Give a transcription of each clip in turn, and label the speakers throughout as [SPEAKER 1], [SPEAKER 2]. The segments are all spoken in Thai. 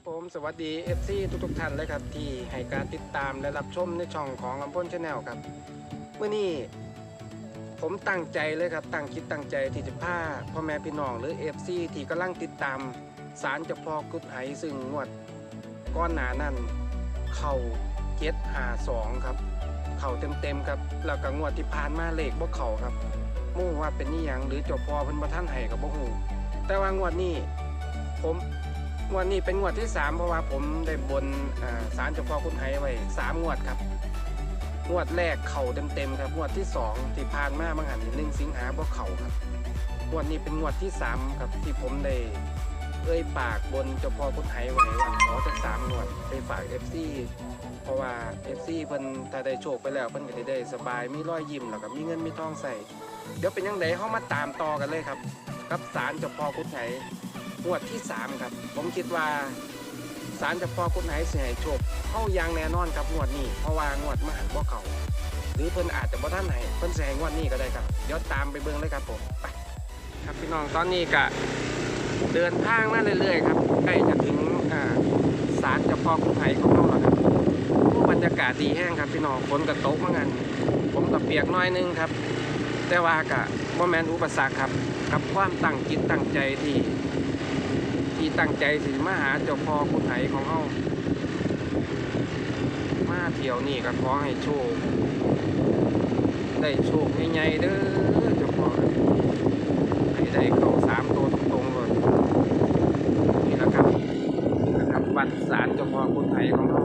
[SPEAKER 1] ครับผมสวัสดี FC ทุกทุกๆท่านเลยครับ ที่ให้การติดตามและรับชมในช่องของลำพ้นชาแนลครับเมื่อนี้ผมตั้งใจเลยครับ ตั้งคิดตั้งใจที่จะพาพ่อแม่พี่น้องหรือ FC ที่กำลังติดตามสารเจ้าพ่อกุดไหซึ่งงวดก้อนหนานั่นเข่าเจ็ดหาสองครับ เข่าเต็มๆครับแล้วก็งวดที่ผ่านมาเลขบ่เข่าครับมู่ว่าเป็นนี่ยังหรือเจ้าพ่อเพิ่นบ่ท่านให้กับบ่ฮู้แต่ว่างวดนี้ผม งวดนี้เป็นงวดที่ 3 เพราะว่าผมได้บนสารเจ้าพ่อคุณไทยไว้3งวดครับ งวดแรกเข่าเต็มๆครับ งวดที่ 2 ที่ผ่านมาบางหันหนึ่งสิงหาบ่เข่าครับ งวดนี้เป็นงวดที่ 3 ครับที่ผมได้เอ่ยปากบนเจ้าพ่อคุณไทยไว้ว่าขอจากสามงวดไปฝาก FC เพราะว่า FC เพิ่นถ้าได้โชคไปแล้วเพิ่นก็ได้สบายมีรอยยิ้มแล้วก็มีเงินมีทองใส่ เดี๋ยวเป็นยังไงเฮามาตามต่อกันเลยครับ กับสารเจ้าพ่อคุณไทย งวดที่ 3 ครับ ผมคิดว่าสารจะพอคุณไหนเสียโชคเข้ายางแน่นอนครับงวดนี้ เพราะว่างวดมาหันบ่เขาหรือเพิ่นอาจจะบ่ท่านไหนเพิ่นเสียให้งวดนี้ก็ได้ครับเดี๋ยวตามไปเบิ่งเลยครับผมไปครับพี่น้องตอนนี้ก็เดินทางมาเรื่อยๆครับใกล้จะถึงอ่าศาลเจ้าพ่อคุณไหของเราแล้วครับบรรยากาศดีแห้งครับพี่น้องฝนก็ตกมางันผมก็เปียกน้อยนึงครับ แต่ว่าก็บ่แมนอุปสรรคครับ กับความตั้งจิตตั้งใจที่ที่ ตั้งใจสิมาหาเจ้าพ่อคุณไหของเฮามาเที่ยวนี่ก็ขอให้โชค ได้โชคใหญ่ๆเด้อเจ้าพ่อให้ได้เข้าสามตัวตรงๆเลยนี่แหละครับนี่แหละครับวันสารเจ้าพ่อคุณไหของเฮา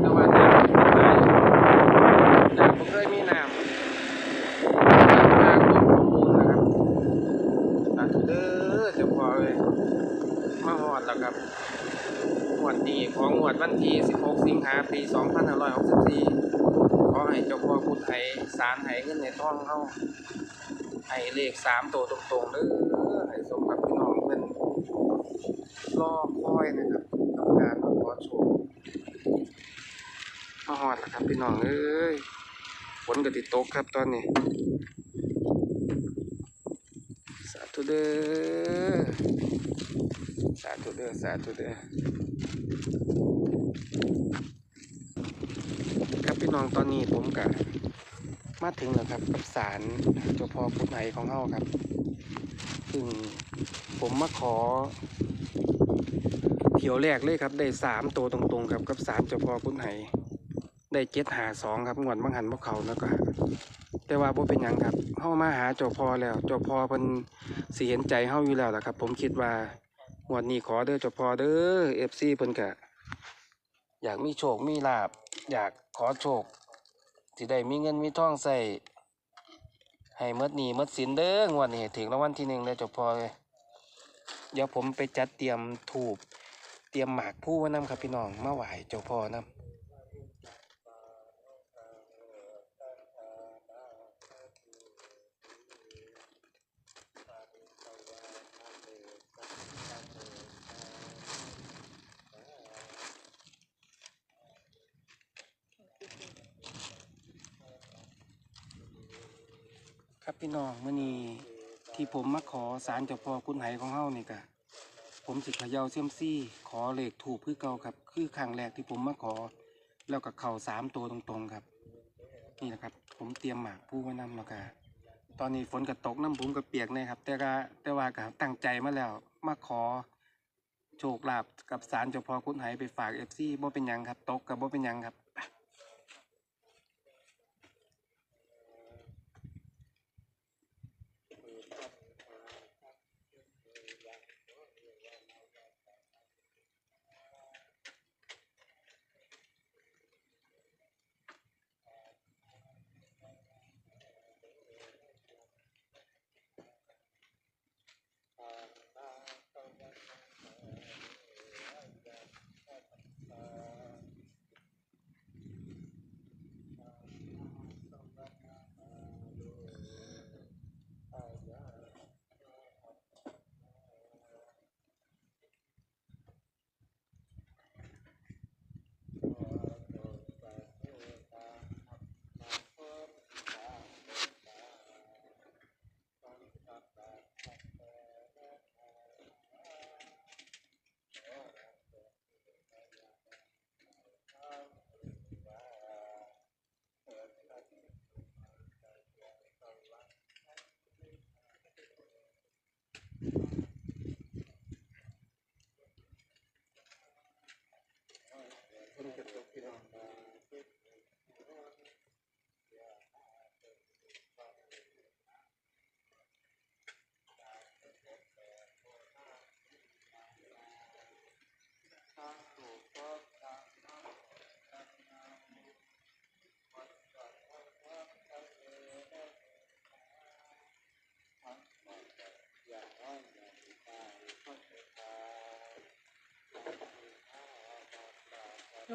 [SPEAKER 1] แต่ว่าน้ำบ่หลายน้ำบ่เคยมีน้ำน้ำมาควบสมบูรณ์นะครับสาธุเด้อเจ้าพ่อเลย มาหอดแล้วครับงวดนี้ของงวดวันที่ 16 สิงหาปี 2564 ขอให้เจ้าพ่อพุทธไทยสารให้เงินในท้องเฮาให้เลข3ตัวตรงๆเด้อให้สมกับพี่น้องเพิ่นรอคอยนะครับกับการมาขอโชคมาหอดล้วครับพี่น้องเอ้ยฝนก็ติดตกครับตอนนี้ สาธุเด้อสาธุเด้อสาธุเด้อครับพี่น้องตอนนี้ผมกับ มาถึงแล้วครับกับศาลเจ้าพ่อพุทธไหนของเฮาครับซึ่งผมมาขอเที่ยวแรกเลยครับ ได้สามตัวตรงๆครับกับศาลเจ้าพ่อพุทธไหนได้เจ็ดหาสองครับงวดบังหันพวกเขาแล้วก็แต่ว่าบ่เป็นหยังครับเฮามาหาเจ้าพ่อแล้วเจ้าพ่อเพิ่นสิเห็นใจเฮาอยู่แล้วล่ะครับ ผมคิดว่างวดนี้ขอเด้อเจ้าพ่อเด้อเอฟซีเพิ่นกะอยากมีโชคมีลาบอยากขอโชค ที่ได้มีเงินมีทองใส่ให้เมดหนีเมดสินเด้องวดนี้ถึงรางวัลที่หนึ่งเด้อเจ้าพ่อเลยเดี๋ยวผมไปจัดเตรียมถูกเตรียมหมากผู้ไว้นํครับพี่น้องมาไหว้เจ้าพ่อนํค พี่น้องมื้อนี้ที่ผมมาขอสารเจ้าพ่อคุณไหของเฮานี่กะผมสิขยาเซียมซี่ ขอเหลขถูกคือเก่าครับ คือครั้งแรกที่ผมมาขอ แล้วก็เข่าสามตัวตรงๆครับ นี่นะครับ ผมเตรียมหมากผู้ไว้นำแล้วก็ตอนนี้ฝนก็ตกน้ำผมก็เปียกเนะครับ แต่ก็แต่ว่าก็ตั้งใจมาแล้วมาขอโชคลาภกับสารเจ้าพ่อคุณไหไปฝากเอฟซีบ่เป็นหยังครับ ตกกับบ่เป็นหยังครับ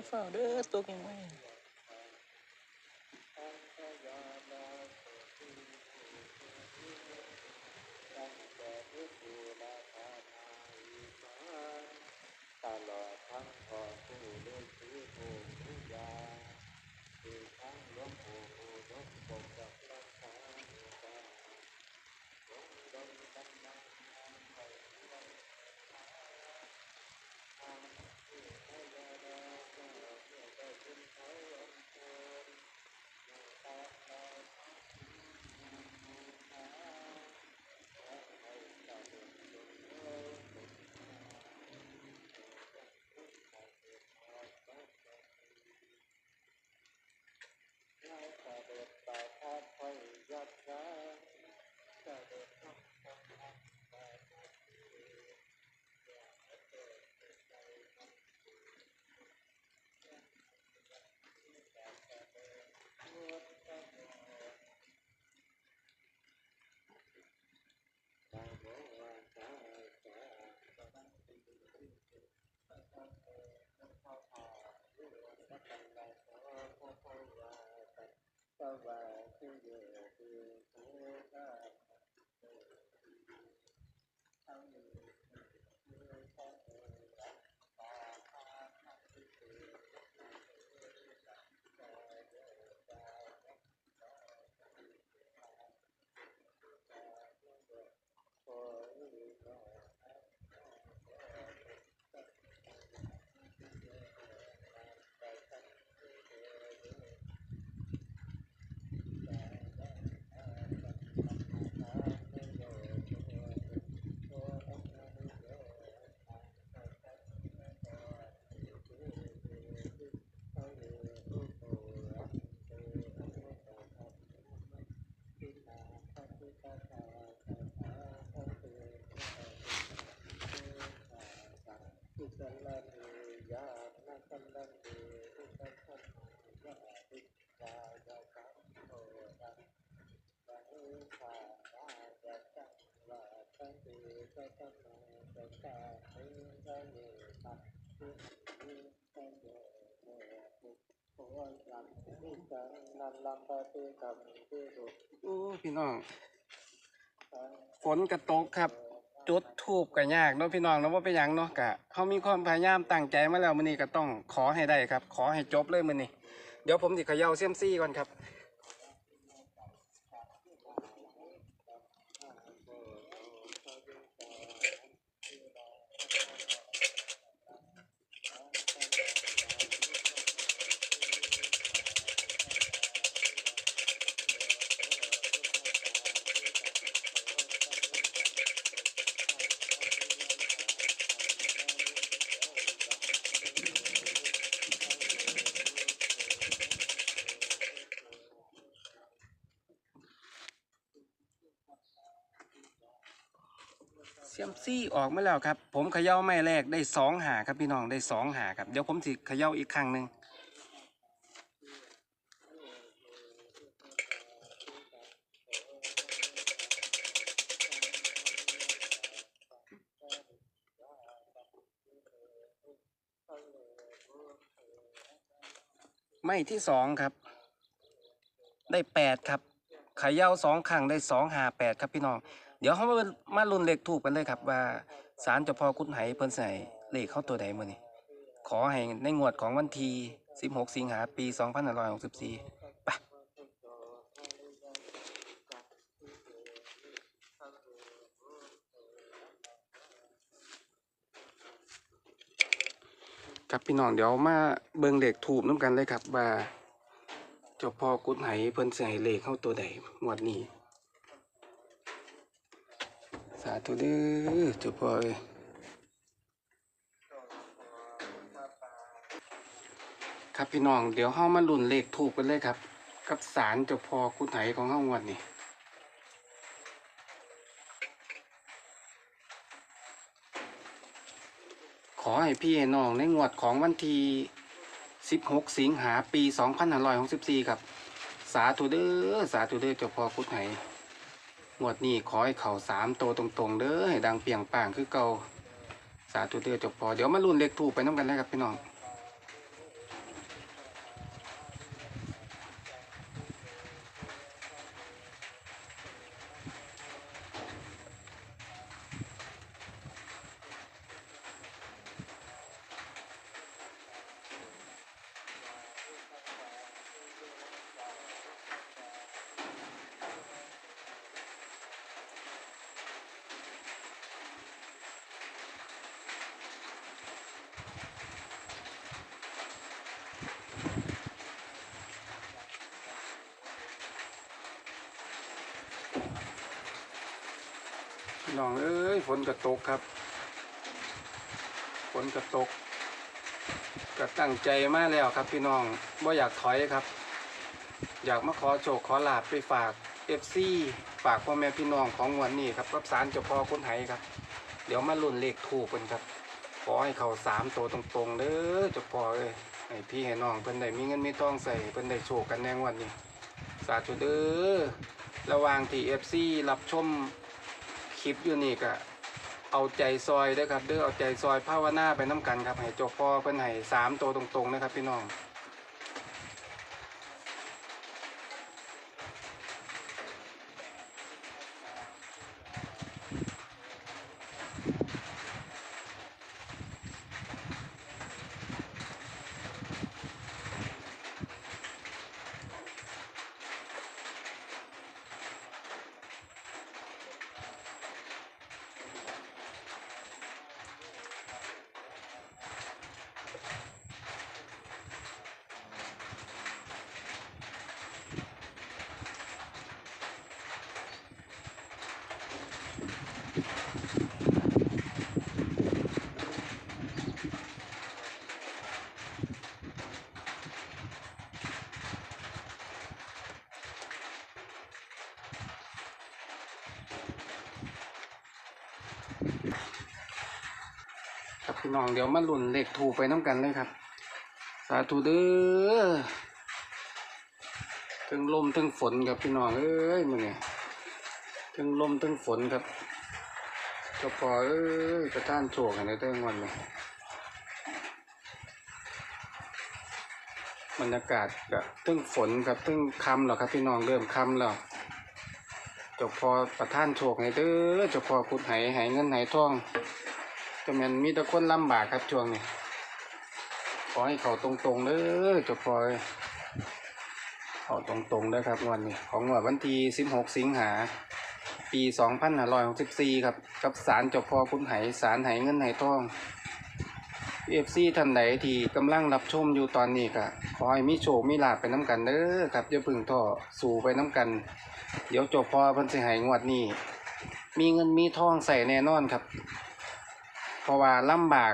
[SPEAKER 2] อย่าเโอ้
[SPEAKER 1] พี่น้อง
[SPEAKER 3] สัง
[SPEAKER 1] ฝนกระตกครับ จุดทูบก็ยากเนาะพี่น้องเนาะว่าเป็นหยังเนาะกะเขามีความพยายามตั้งใจมาแล้วมื้อนี้ก็ต้องขอให้ได้ครับ ขอให้จบเลยมื้อนี้ เดี๋ยวผมสิเขย่าเซียมซี่ก่อนครับ ซี่ออกมาแล้วครับ ผมเขย่าไม่แรกได้สองหาครับพี่น้องได้สองหาครับเดี๋ยวผมสิเขย่าอีกครั้งหนึ่งไม่ที่สองครับ ได้แปดครับเขย่าสองครั้งได้สองหาแปดครับพี่น้อง เดี๋ยวเขามามาลุ้นเลขถูกกันเลยครับ ว่าสารเจ้าพ่อกุดไหเพิ่นใส่เลขเข้าตัวใดมื้อนี้ขอให้ในงวดของวันที่16 สิงหาปี2564ไปครับพี่น้องเดี๋ยวมาเบิ่งเลขถูกน้ำกันเลยครับว่าเจ้าพ่อกุดไหเพิ่นใส่เลขเข้าตัวใดงวดนี้ สา ธุเด้อเจ้าพ่อเอ้ยครับพี่น้องเดี๋ยวเฮามาลุ้นเลขถูกกันเลยครับ กับสารเจ้าพ่อกุไถของเฮางวดนี้ขอให้พี่ให้น้องในงวดของวันที่ 16 สิงหาปี 2564 ครับ สาธุเด้อ สาธุเด้อเจ้าพ่อกุไถ งวดนี้ขอให้เข่าสามโตตรงๆเด้อให้ดังเปียงป่างคือเก่าสาธุเด้อจบพอเดี๋ยวมาลุ้นเลขถูกไปน้ำกันเลยครับพี่น้อง พี่น้องเอ้ยฝนก็ตกครับฝนก็ตกก็ตั้งใจมาแล้วครับ พี่น้องว่าอยากถอยครับ อยากมาขอโชคขอลาบไปฝากเอฟซีฝากพ่อแม่พี่น้องของวันนี้ครับกับสารเจ้าพ่อคนไหครับ เดี๋ยวมาลุ่นเลขถูกกันครับ ขอให้เขาสามตัวตรงๆเด้อเจ้าพ่อเอ้ยให้พี่ให้น้องเพิ่นได้มีเงินมีทองใส่เพิ่นได้โชคกันแน่งวันนี้ สาธุเด้อ ระหว่างที่เอฟซีรับชมคลิปอยู่นี่ก็เอาใจซอยด้อครับเด้อเอาใจซอยภาวนาไปน้ำกันครับให้เจ้าพ่อเพิ่นให้สามตัวตรงๆนะครับพี่น้อง ครับพี่น้องเดี๋ยวมาลุ่นเลขถูกไปน้ำกันเลยครับ สาธุเด้อถึงลมถึงฝนครับพี่น้องเอ้ยมึงไงถึงลมถึงฝนครับจ้าพ่อเอ้ยกระท่านโชคกันในเรื่องวันเลยบรรยากาศก็ถึงฝนครับถึงคำแล้วครับพี่น้องเริ่มคำแล้วจ้าพ่อประท่านโชคให้เด้อจ้าพ่อพุดไหไหเงินไหทอง ก็แมันมีแต่คนลำบากครับช่วงนี้ขอให้เขาตรงๆเด้อจ้าพอยเขาตรงๆเด้อครับงวันนี้ ของงวดวันที่16 สิงหา ปี2564 ครับ กับสารจ้าพ่อคุณไหสารไหเงินไหทองเอฟซีท่านใดที่กำลังรับชมอยู่ตอนนี้ก็ขอให้มีโชคมีลาภไปน้ำกันเด้อครับอย่าพึ่งท้อสู่ไปน้ำกัน เดี๋ยวจ้าพ่อพิ่นสิให้งวดนี้ มีเงินมีทองใส่แน่นอนครับ ราะว่าลำบาก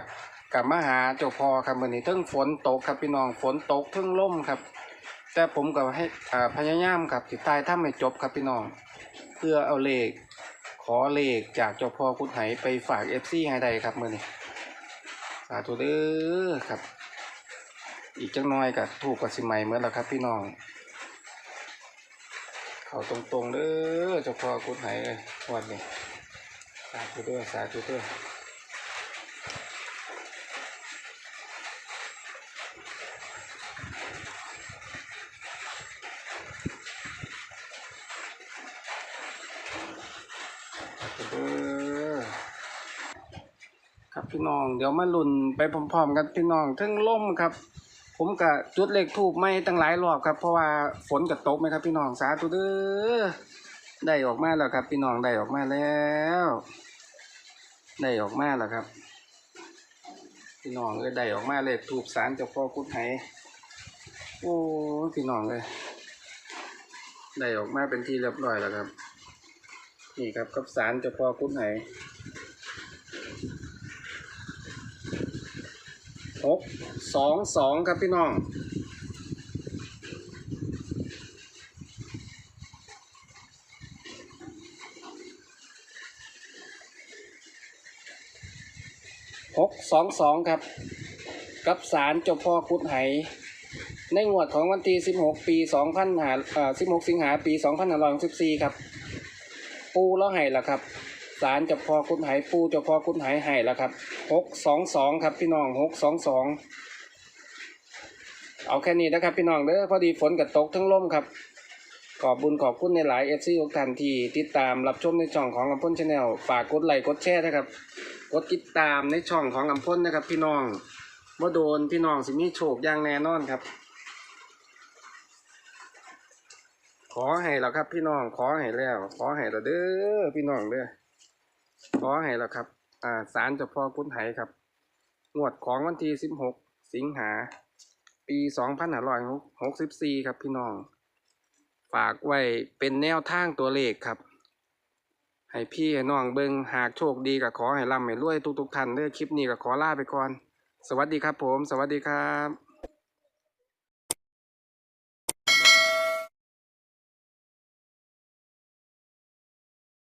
[SPEAKER 1] กับมาหาเจ้าพ่อครับวันนี้ทั้งฝนตกครับพี่น้องฝนตกทั้งล่มครับ แต่ผมก็ให้อ่าพยายามครับติดตายถ้าไม่จบครับพี่น้อง เพื่อเอาเลข ขอเลขจากเจ้าพ่อคุณไหไปฝากเอฟซีให้ได้ครับมื่อนี้สาธุเด้อครับ อีกจังน้อยกับถูกกับสิใหม่เมื่อแล้วครับพี่น้อง เขาตรงๆเด้อเจ้าพ่อคุณไหเลยวันนี้สาธุเด้อสาธุเด้อ พี่น้อง เดี๋ยวมาลุ่นไปพร้อมๆกันพี่น้องทั้งล่มครับ ผมกับจุดเลขทูบไม่ตั้งหลายรอบครับ เพราะว่าฝนกับตกไหมครับ พี่น้องสาธุเด้อได้ออกมาแล้วครับ พี่น้องได้ออกมาแล้ว ได้ออกมาแล้วครับ พี่น้องก็ได้ออกมาเลขทูบสารเจ้าพ่อกุดไหโอ้พี่น้องเลยได้ออกมาเป็นที่เรียบร้อยแล้วครับ นี่ครับกับสารเจ้าพ่อคุ้นไห หกสองสองครับพี่น้องหกสองสองครับ กับสารเจ้าพ่อคุดไหในงวดของวันที่สิบหกปีสองพันหาเอ่อสิบหกสิงหาปีสองพันห้าร้อยหกสิบสี่ครับ ปูแล้วไห้ละครับ สารจะพอคุณไหปูจะพอคุณไหไห้ละครับหกสองสองครับพี่น้องหกสองสองเอาแค่นี้นะครับพี่น้องเด้อพอดีฝนกับตกทั้งล่มครับ ขอบบุญขอบคุณในหลายเอฟซีทุกท่านที่ติดตามรับชมในช่องของอัมพลชาแนลฝากกดไลค์กดแชร์นะครับ กดติดตามในช่องของอัมพลนะครับ พี่น้องว่าโดนพี่น้องสิมีโชคอย่างแน่นอนครับ ขอให้แล้วครับพี่น้องขอให้แล้ว ขอให้แล้วเด้อพี่น้องเด้อ ขอให้แล้วครับ อ่าสารเจ้าพ่อคุณไหครับ งวดของวันที่สิบหกสิงหา ปีสองพันห้าร้อยหกสิบสี่ครับพี่น้อง ฝากไว้เป็นแนวทางตัวเลขครับ ให้พี่ให้น้องเบิงหากโชคดีก็ขอให้ร่ำให้รวยทุกๆท่านเด้อคลิปนี้ก็ขอลาไปก่อน สวัสดีครับผม สวัสดีครับ